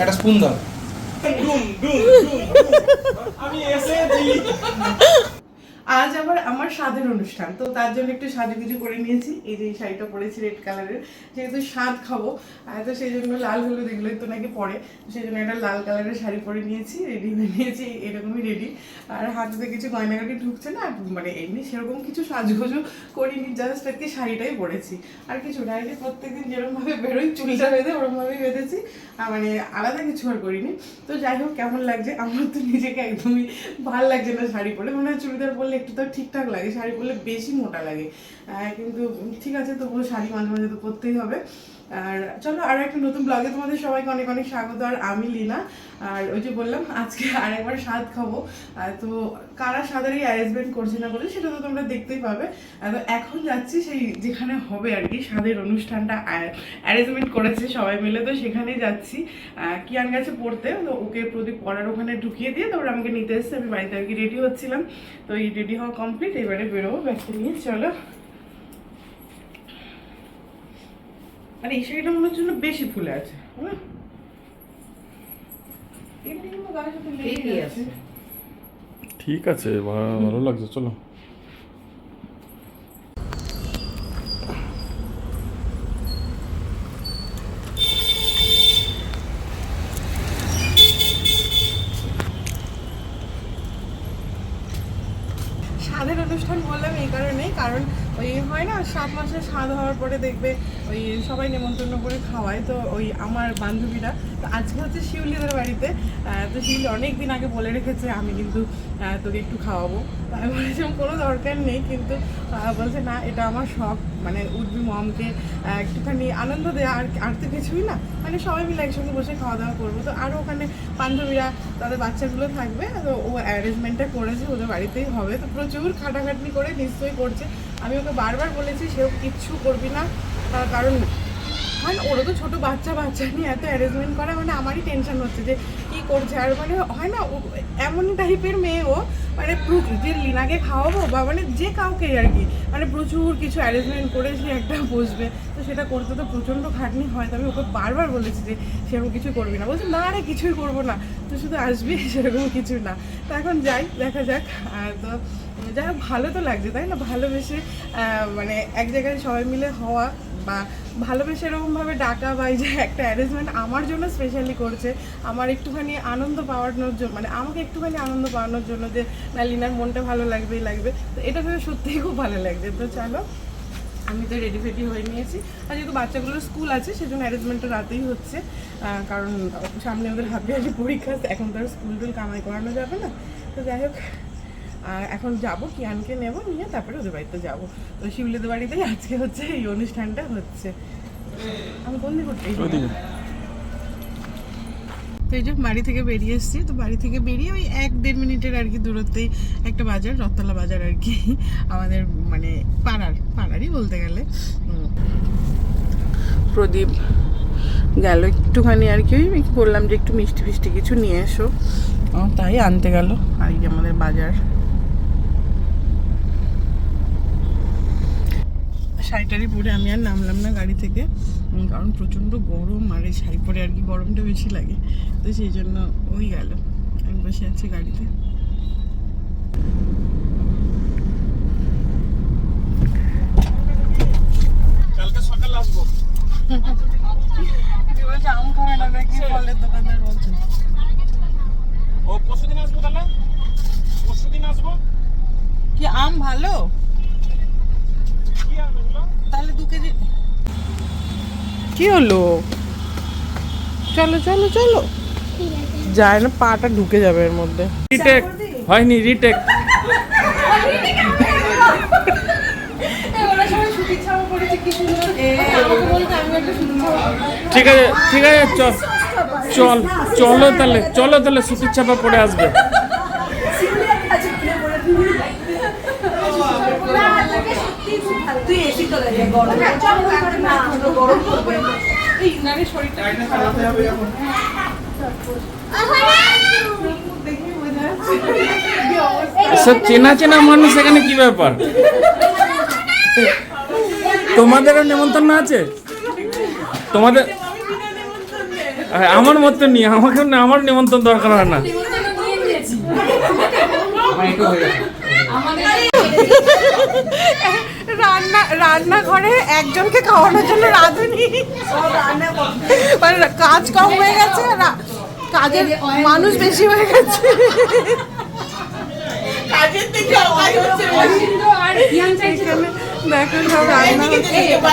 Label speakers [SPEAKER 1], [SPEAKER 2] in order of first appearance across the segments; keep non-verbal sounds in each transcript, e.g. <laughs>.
[SPEAKER 1] একটা স্পুন দাও। আমি এসেছি
[SPEAKER 2] আজ আবার আমার স্বাদের অনুষ্ঠান। তো তার জন্য একটু সাজুগুজু করে নিয়েছি। এই যে শাড়িটা পরেছি রেড কালারের যেহেতু স্বাদ খাব তো সেই জন্য লাল হলুদ এগুলোই তো নাকি পরে। সেই জন্য একটা লাল কালারের শাড়ি পরে নিয়েছি রেডি হয়ে নিয়েছি, এরকমই রেডি আর হাতে কিছু গয়নাগাটি ঢুকছে না মানে এমনি সেরকম কিছু সাজুগুজু করিনি জাস্ট আর কি শাড়িটাই পরেছি। আর কিছু না কি প্রত্যেকদিন যেরকমভাবে বেরোই, চুলটা বেঁধে ওরকমভাবেই বেঁধেছি। মানে আলাদা কিছু আর করিনি। তো যাই হোক, কেমন লাগছে? আমার তো নিজেকে একদমই ভালো লাগছে না শাড়ি পরে। মনে চুড়িদার পরলে একটু তো ঠিকঠাক লাগে, শাড়ি পরলে বেশি মোটা লাগে। কিন্তু ঠিক আছে, তবুও শাড়ি মাঝে মাঝে তো পরতেই হবে। আর চলো আর একটা নতুন ব্লগে তোমাদের সবাইকে অনেক অনেক স্বাগত। আর আমি লিনা। আর ওই যে বললাম, আজকে আর একবার স্বাদ খাব। তো কারা স্বাদের এই অ্যারেঞ্জমেন্ট করছে না করছে সেটা তো তোমরা দেখতেই পাবে। তো এখন যাচ্ছি সেই যেখানে হবে আর কি, স্বাদের অনুষ্ঠানটা অ্যারেঞ্জমেন্ট করেছে সবাই মিলে। তো সেখানেই যাচ্ছি। কিয়ান গেছে পড়তে, তো ওকে প্রদীপ পড়ার ওখানে ঢুকিয়ে দিয়ে তারপর আমাকে নিতে এসছে। আমি বাড়িতে আর কি রেডি হচ্ছিলাম। তো এই রেডি হওয়া কমপ্লিট এবারে বেরোবো ব্যাগটা নিয়ে। চলো। আর এই শাড়িটা মনে হচ্ছে বেশি ফুলে। আছে।
[SPEAKER 3] ঠিক আছে ভালো লাগছে চলো
[SPEAKER 2] স্বাদের অনুষ্ঠান বললাম এই কারণেই কারণ ওই হয় না সাত মাসে স্বাদ হওয়ার পরে দেখবে ওই সবাই নেমন্তন্ন করে খাওয়ায়। তো ওই আমার বান্ধবীরা, তো আজকে হচ্ছে শিউলিদের বাড়িতে তো শিউলি অনেক দিন আগে বলে রেখেছে, আমি কিন্তু তোকে একটু খাওয়াবো। আমি বলেছিলাম, কোনো দরকার নেই। কিন্তু বলছে, না, এটা আমার শখ। মানে উর্বি মমকে একটুখানি আনন্দ দেওয়া আর আর তো কিছুই না। মানে সবাই মিলে একসঙ্গে বসে খাওয়া দাওয়া করব। তো আরও ওখানে বান্ধবীরা, তাদের বাচ্চাগুলো থাকবে। তো ও অ্যারেঞ্জমেন্টটা করেছে, ওদের বাড়িতেই হবে। তো প্রচুর খাটাখাটনি করে নিশ্চয়ই করছে। আমি ওকে বারবার বলেছি, সেও কিচ্ছু করবি না। তার কারণ হয় না ওরা তো ছোটো বাচ্চা বাচ্চা নিয়ে এত অ্যারেঞ্জমেন্ট করা মানে আমারই টেনশন হচ্ছে যে কী করছে। আর মানে হয় না এমনই টাইপের মেয়ে ও মানে যে লিনাকে খাওয়াবো বা মানে যে কাউকে আর কি মানে প্রচুর কিছু অ্যারেঞ্জমেন্ট করে সে একটা বসবে। তো সেটা করতে তো প্রচণ্ড খাটনি হয়, তো আমি ওকে বারবার বলেছি যে সেরকম কিছু করবি না। বলছে, না রে, কিছুই করব না। তুই শুধু আসবি, <laughs> সেরকম কিছু না। তো এখন যাই, দেখা যাক। আর তো যাই হোক ভালো তো লাগছে, তাই না? ভালোবেসে মানে এক জায়গায় সবাই মিলে হওয়া বা ভালোবেসে এরকমভাবে ডাকা বা এই যে একটা অ্যারেঞ্জমেন্ট আমার জন্য স্পেশালি করছে, আমার একটুখানি আনন্দ পাওয়ানোর জন্য মানে আমাকে একটুখানি আনন্দ পাওয়ানোর জন্য যে, না, লিনার মনটা ভালো লাগবেই, লাগবে। তো এটা ভেবে সত্যিই খুব ভালো লাগছে। তো চলো, আমি তো রেডি ফেডি হয়ে নিয়েছি। আর যেহেতু বাচ্চাগুলোর স্কুল আছে, সেজন্য অ্যারেঞ্জমেন্টটা রাতেই হচ্ছে। কারণ সামনে ওদের হাতে হাতে পরীক্ষা এখন তো আর স্কুল টুল কামাই করানো যাবে না। তো যাই হোক এখন যাব কিয়ানকে নেব নিয়ে তারপরে ওদের বাড়িতে যাব। তো শিউলিদের বাড়িতেই আজকে হচ্ছে এই অনুষ্ঠানটা হচ্ছে। আমি কোন দিকে করতে তো এই যে বাড়ি থেকে বেরিয়ে এসেছি তো বাড়ি থেকে বেরিয়ে ওই এক দেড় মিনিটের আর কি দূরত্বেই একটা বাজার রথতলা বাজার আর কি আমাদের মানে পাড়ার পাড়ারই বলতে গেলে। প্রদীপ গেল একটুখানি আর কি ওই বললাম যে একটু মিষ্টি ফিষ্টি কিছু নিয়ে এসো। ও, তাই আনতে গেল। আর যে আমাদের বাজার। শাড়িটারি পরে আমি আর নামলাম না গাড়ি থেকে। কারণ প্রচণ্ড গরম আর এই শাড়ি পরে আর কি গরমটা বেশি লাগে। তো সেই জন্য ওই গেল। আমি বসে আছি গাড়িতে।
[SPEAKER 1] কালকে সকালে আসব। <laughs>
[SPEAKER 2] আম খাবে না নাকি? ফলের দোকানদার বলছে।
[SPEAKER 1] ও পরশুদিন আসব তাহলে? পরশুদিন আসব?
[SPEAKER 2] কি আম ভালো?
[SPEAKER 1] কি
[SPEAKER 2] হলো? চলো চলো চলো। যায় না, পাটা ঢুকে যাবে এর মধ্যে।
[SPEAKER 3] রিটেক হয়নি রিটেক ঠিক আছে ঠিক আছে, চল। চল, চলো তাহলে চলো তাহলে সুতির ছাপা পরে আসবে
[SPEAKER 4] তুই এসি তো লাগে গরম না গরম করবে
[SPEAKER 2] এই নারী শরীরটা একটু খারাপ হয়ে যাবে এখন দেখেই বোঝা যাচ্ছে কি অবস্থা
[SPEAKER 3] সব চেনা চেনা মানুষ এখানে কি ব্যাপার? তোমাদেরও নেমন্তন্ন আছে? তোমাদের
[SPEAKER 2] আমি
[SPEAKER 3] আমার মতো নিয়ে আমাকে না আমার নিমন্ত্রণ দরকার হয় না।
[SPEAKER 2] রান্না রান্নাঘরে একজনকে খাওয়ানোর জন্য রাঁধুনি। মানে কাজ কম হয়ে গেছে কাজের মানুষ বেশি হয়ে গেছে। কাজের থেকে অকাজ হচ্ছে এখানে দেখো সব রান্না হচ্ছে। কি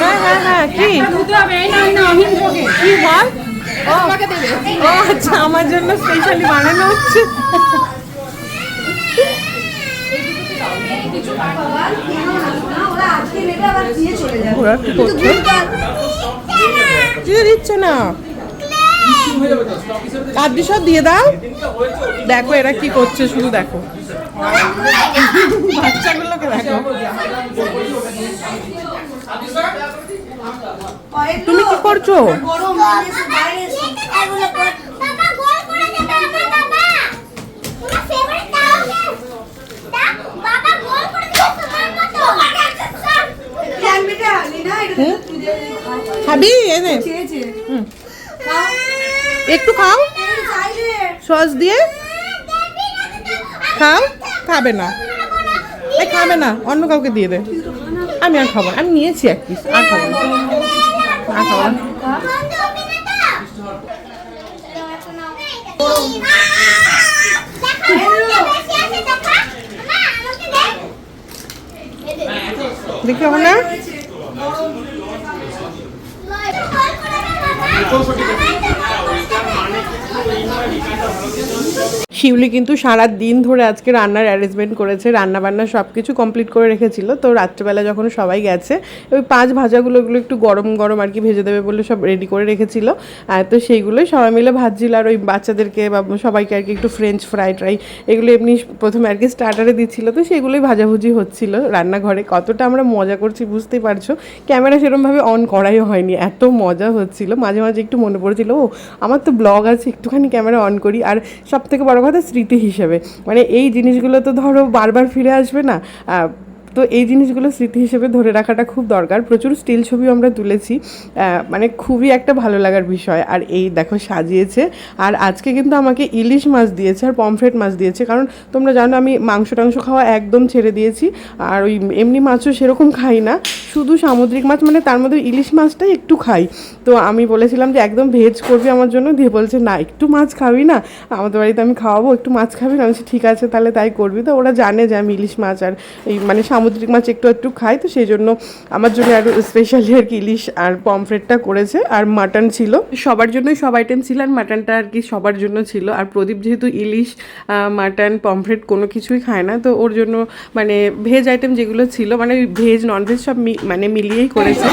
[SPEAKER 2] হ্যাঁ হ্যাঁ হ্যাঁ কি? কি বল? ও আচ্ছা আমার জন্য স্পেশালি বানানো হচ্ছে।
[SPEAKER 4] ওরা
[SPEAKER 2] কি করছে? দিচ্ছে না। সব দিয়ে দাও। দেখো এরা কি করছে শুধু দেখো। বাচ্চাগুলোকে দেখো। তুমি কি করছ? খাবি? এনে। একটু খাও। সস দিয়ে। খাও। খাবে না। এই খাবে না। অন্য কাউকে দিয়ে দে। আমি আর খাব আমি নিয়েছি এক পিস আর খাব না। আর খাব না। দেখি। না। どういうことですか? শিউলি কিন্তু সারা দিন ধরে আজকে রান্নার অ্যারেঞ্জমেন্ট করেছে রান্না বান্না সব কিছু কমপ্লিট করে রেখেছিল। তো রাত্রেবেলা যখন সবাই গেছে, ওই পাঁচ ভাজাগুলো ওগুলো একটু গরম গরম আর কি ভেজে দেবে বলে সব রেডি করে রেখেছিল। আর তো সেইগুলোই সবাই মিলে ভাজছিল আর ওই বাচ্চাদেরকে বা সবাইকে আর কি একটু ফ্রেঞ্চ ফ্রাই ট্রাই এগুলো এমনি প্রথমে আর কি স্টার্টারে দিচ্ছিল। তো সেগুলোই ভাজাভুজি হচ্ছিল রান্নাঘরে। কতটা আমরা মজা করছি বুঝতেই পারছ? ক্যামেরা সেরকমভাবে অন করাই হয়নি। এত মজা হচ্ছিল। মাঝে মাঝে একটু মনে পড়েছিল, ও, আমার তো ব্লগ আছে, একটুখানি ক্যামেরা অন করি। আর সব থেকে বড় কথা স্মৃতি হিসেবে। মানে এই জিনিসগুলো তো ধরো বারবার ফিরে আসবে না। তো এই জিনিসগুলো স্মৃতি হিসেবে ধরে রাখাটা খুব দরকার। প্রচুর স্টিল ছবি আমরা তুলেছি। মানে খুবই একটা ভালো লাগার বিষয়। আর এই দেখো সাজিয়েছে। আর আজকে কিন্তু আমাকে ইলিশ মাছ দিয়েছে আর পমফ্রেট মাছ দিয়েছে। কারণ তোমরা জানো আমি মাংস টাংস খাওয়া একদম ছেড়ে দিয়েছি। আর ওই এমনি মাছও সেরকম খাই না। শুধু সামুদ্রিক মাছ মানে তার মধ্যে ইলিশ মাছটাই একটু খাই। তো আমি বলেছিলাম যে একদম ভেজ করবি আমার জন্য। দিয়ে বলছে, না, একটু মাছ খাবি না। আমাদের বাড়িতে আমি খাওয়াবো, একটু মাছ খাবি না। আমি ঠিক আছে, তাহলে তাই করবি। তো ওরা জানে যে আমি ইলিশ মাছ আর এই মানে সামুদ্রিক মাছ একটু একটু খাই তো সেই জন্য আমার জন্য আরও স্পেশালি আর কি ইলিশ আর পমফ্রেটটা করেছে আর মাটন ছিল। সবার জন্যই সব আইটেম ছিল আর মাটনটা আর কি সবার জন্য ছিল। আর প্রদীপ যেহেতু ইলিশ মাটন পমফ্রেট কোনো কিছুই খায় না তো ওর জন্য মানে ভেজ আইটেম যেগুলো ছিল মানে ভেজ ননভেজ সব মি- মানে মিলিয়েই করেছে।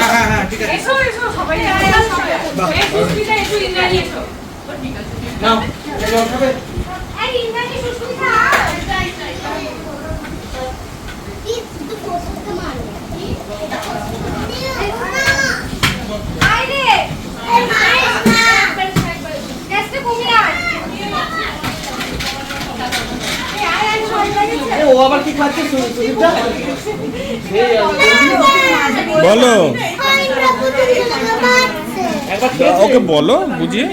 [SPEAKER 5] এই ইন্দ্রাণী সুস্মিতা তুই তো ফটো মার আইরে এই না গ্যাসটা কমিয়ে আন এই আয় আয় সবাই লাগে
[SPEAKER 6] ও আবার কি খাচ্ছে শুনি সুদীপটা
[SPEAKER 1] বলো
[SPEAKER 6] একবার খেয়েছে
[SPEAKER 1] ওকে বলো বুঝিয়ে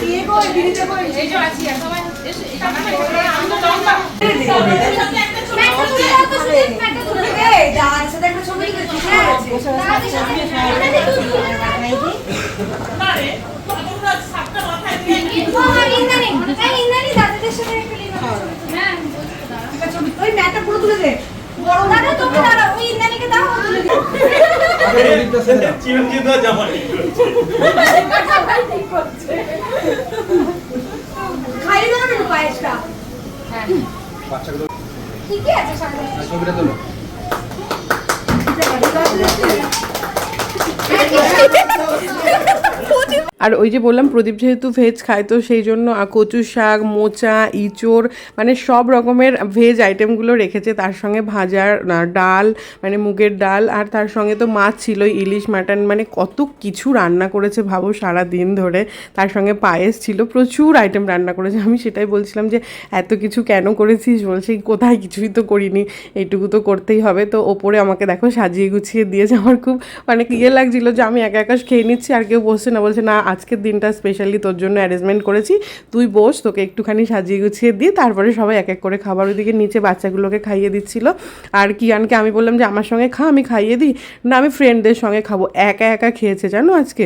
[SPEAKER 4] বিয়ে কই, ছবি তুলে ঠিক আছে। একটা ছবি, ওই ম্যাটটা পুরো তুলে আছে দাও, ও তুলে দিবে।
[SPEAKER 1] চিরঞ্জিত
[SPEAKER 2] আর ওই যে বললাম, প্রদীপ যেহেতু ভেজ খায়, তো সেই জন্য কচু শাক, মোচা, ইঁচড় মানে সব রকমের ভেজ আইটেমগুলো রেখেছে। তার সঙ্গে ভাজার ডাল মানে মুগের ডাল, আর তার সঙ্গে তো মাছ ছিল, ইলিশ, মাটন মানে কত কিছু রান্না করেছে ভাবো সারা দিন ধরে। তার সঙ্গে পায়েস ছিল, প্রচুর আইটেম রান্না করেছে। আমি সেটাই বলছিলাম যে, এত কিছু কেন করেছিস? বলছি, কোথায়? কিছুই তো করিনি। এইটুকু তো করতেই হবে। তো ওপরে আমাকে দেখো সাজিয়ে গুছিয়ে দিয়েছে। আমার খুব মানে ইয়ে লাগছিল যে, আমি একা একা খেয়ে নিচ্ছি, আর কেউ বসছে না, বলছে, না, আজকের দিনটা স্পেশালি তোর জন্য অ্যারেঞ্জমেন্ট করেছি। তুই বস, তোকে একটুখানি সাজিয়ে গুছিয়ে দিই, তারপরে সবাই এক এক করে খাবার ওইদিকে নিচে বাচ্চাগুলোকে খাইয়ে দিচ্ছিল। আর কিয়ানকে আমি বললাম যে, আমার সঙ্গে খা, আমি খাইয়ে দিই। না, আমি ফ্রেন্ডদের সঙ্গে খাব। একা একা খেয়েছে, জানো আজকে?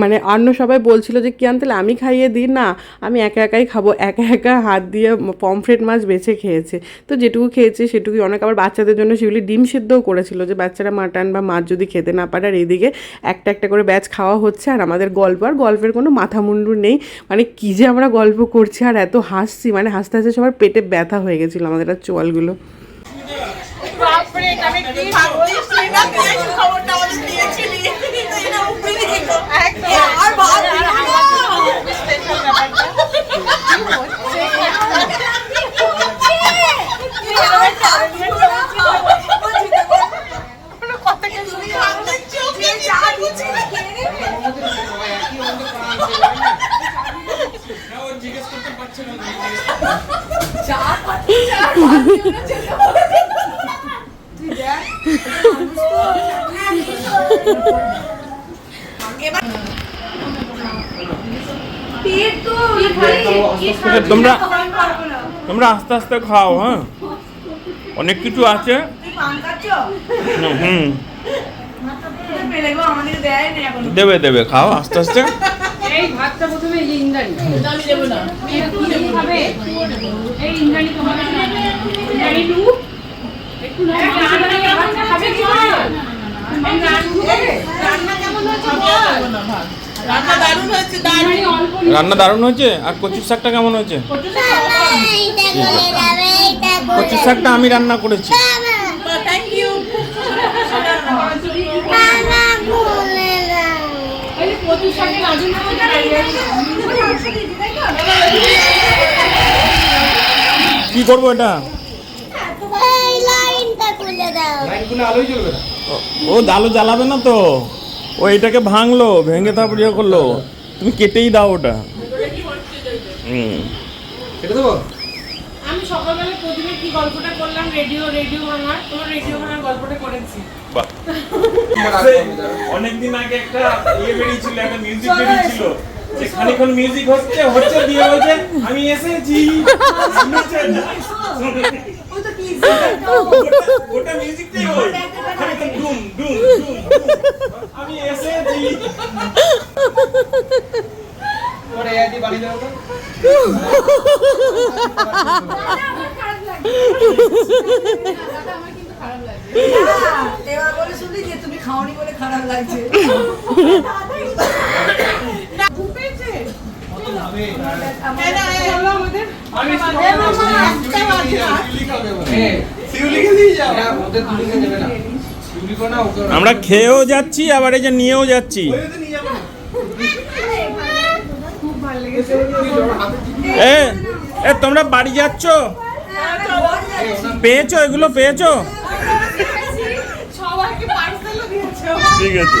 [SPEAKER 2] মানে অন্য সবাই বলছিল যে, কিয়ান, তাহলে আমি খাইয়ে দিই। না, আমি একা একাই খাব। একা একা হাত দিয়ে পমফ্রেট মাছ বেছে খেয়েছে। তো যেটুকু খেয়েছে, সেটুকুই। অনেক আবার বাচ্চাদের জন্য সেগুলি ডিম সেদ্ধও করেছিল যে, বাচ্চারা মাটন বা মাছ যদি খেতে না পারে, আর এইদিকে একটা একটা করে ব্যাচ খাওয়া হচ্ছে, আর আমাদের গল্প আর গল্পের কোনো মাথা মুন্ডু নেই মানে কী যে আমরা গল্প করছি আর এত হাসছি মানে হাসতে হাসতে সবার পেটে ব্যথা হয়ে গেছিল আমাদের আর চোয়ালগুলো
[SPEAKER 1] তোমরা তোমরা আস্তে আস্তে খাও হ্যাঁ? অনেক কিছু আছে। দেবে দেবে খাও আস্তে আস্তে।
[SPEAKER 7] এই ভাতটা প্রথমে এই ইন্দ্রাণী। আমি দেবো না তুমি খাবে এই ইন্দ্রাণী তোমার ইন্দ্রাণী টু একটু না খাবে কি রান্না
[SPEAKER 2] দারুণ হয়েছে?
[SPEAKER 1] আর কচুর শাকটা কেমন হয়েছে? কচুর শাকটা আমি রান্না করেছি।
[SPEAKER 7] কচুর
[SPEAKER 1] কি করব এটা?
[SPEAKER 5] এই লাইনটা খুলে দাও।
[SPEAKER 6] লাইনগুলো আলোই জ্বলবে না
[SPEAKER 1] ও- ও দালু জ্বালাবে না তো? ও এটাকে ভাঙলো ভেঙে তারপর ইয়ে করল। তুমি কেটেই দাও ওটা। হুম।
[SPEAKER 6] কেটে দেবো?
[SPEAKER 2] আমি সকালবেলা প্রথমে কি গল্পটা করলাম? রেডিও রেডিও ভাঙার তোমার রেডিও ভাঙার গল্পটা করেছি।
[SPEAKER 1] অনেকদিন আগে একটা ইয়ে বেরিয়েছিল একটা মিউজিক বেরিয়েছিল। যে খানিক্ষণ মিউজিক হচ্ছে হচ্ছে দিয়ে বলছে আমি এসেছি। মিউজিকটাই ডুম ডুম ডুম। আমি
[SPEAKER 6] পরে তো
[SPEAKER 4] খারাপ লাগছে
[SPEAKER 2] ঘুম পেয়েছে
[SPEAKER 6] আমি
[SPEAKER 2] চলো আমাদের
[SPEAKER 6] শিউলিকে দিয়ে যাও ওদের দুদিকে দেবে না শিউলিকে না ওকে
[SPEAKER 1] আমরা খেয়েও যাচ্ছি আবার এই যে নিয়েও যাচ্ছি।
[SPEAKER 6] নিয়ে যাব না
[SPEAKER 2] খুব ভালো লেগেছে
[SPEAKER 1] এ এ তোমরা বাড়ি যাচ্ছ? পেয়েছ? এগুলো পেয়েছ? ঠিক আছে।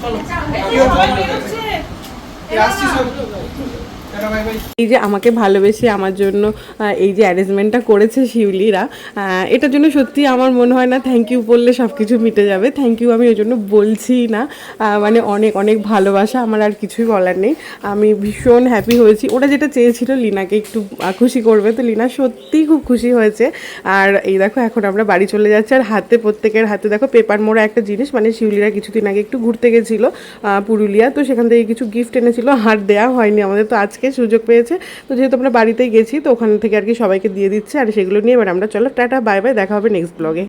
[SPEAKER 6] চলো এই
[SPEAKER 2] যে আমাকে ভালোবেসে আমার জন্য এই যে অ্যারেঞ্জমেন্টটা করেছে শিউলিরা এটার জন্য সত্যি আমার মনে হয় না থ্যাংক ইউ বললে সব কিছু মিটে যাবে। থ্যাংক ইউ আমি ওই জন্য বলছি না। মানে অনেক অনেক ভালোবাসা আমার আর কিছুই বলার নেই। আমি ভীষণ হ্যাপি হয়েছি। ওরা যেটা চেয়েছিল লিনাকে একটু খুশি করবে, তো লিনা সত্যিই খুব খুশি হয়েছে। আর এই দেখো, এখন আমরা বাড়ি চলে যাচ্ছি। আর হাতে, প্রত্যেকের হাতে দেখো পেপার মোড়া একটা জিনিস মানে শিউলিরা কিছুদিন আগে একটু ঘুরতে গেছিল পুরুলিয়া, তো সেখান থেকে কিছু গিফট এনেছিল। আর দেওয়া হয়নি আমাদের, তো আজকে সুযোগ পেয়েছে। তো যেহেতু আমরা বাড়িতেই গেছি, তো ওখান থেকে আর কি সবাইকে দিয়ে দিচ্ছে। আর সেগুলো নিয়ে এবার আমরা, চলো, টাটা, বাই বাই, দেখা হবে নেক্সট ব্লগে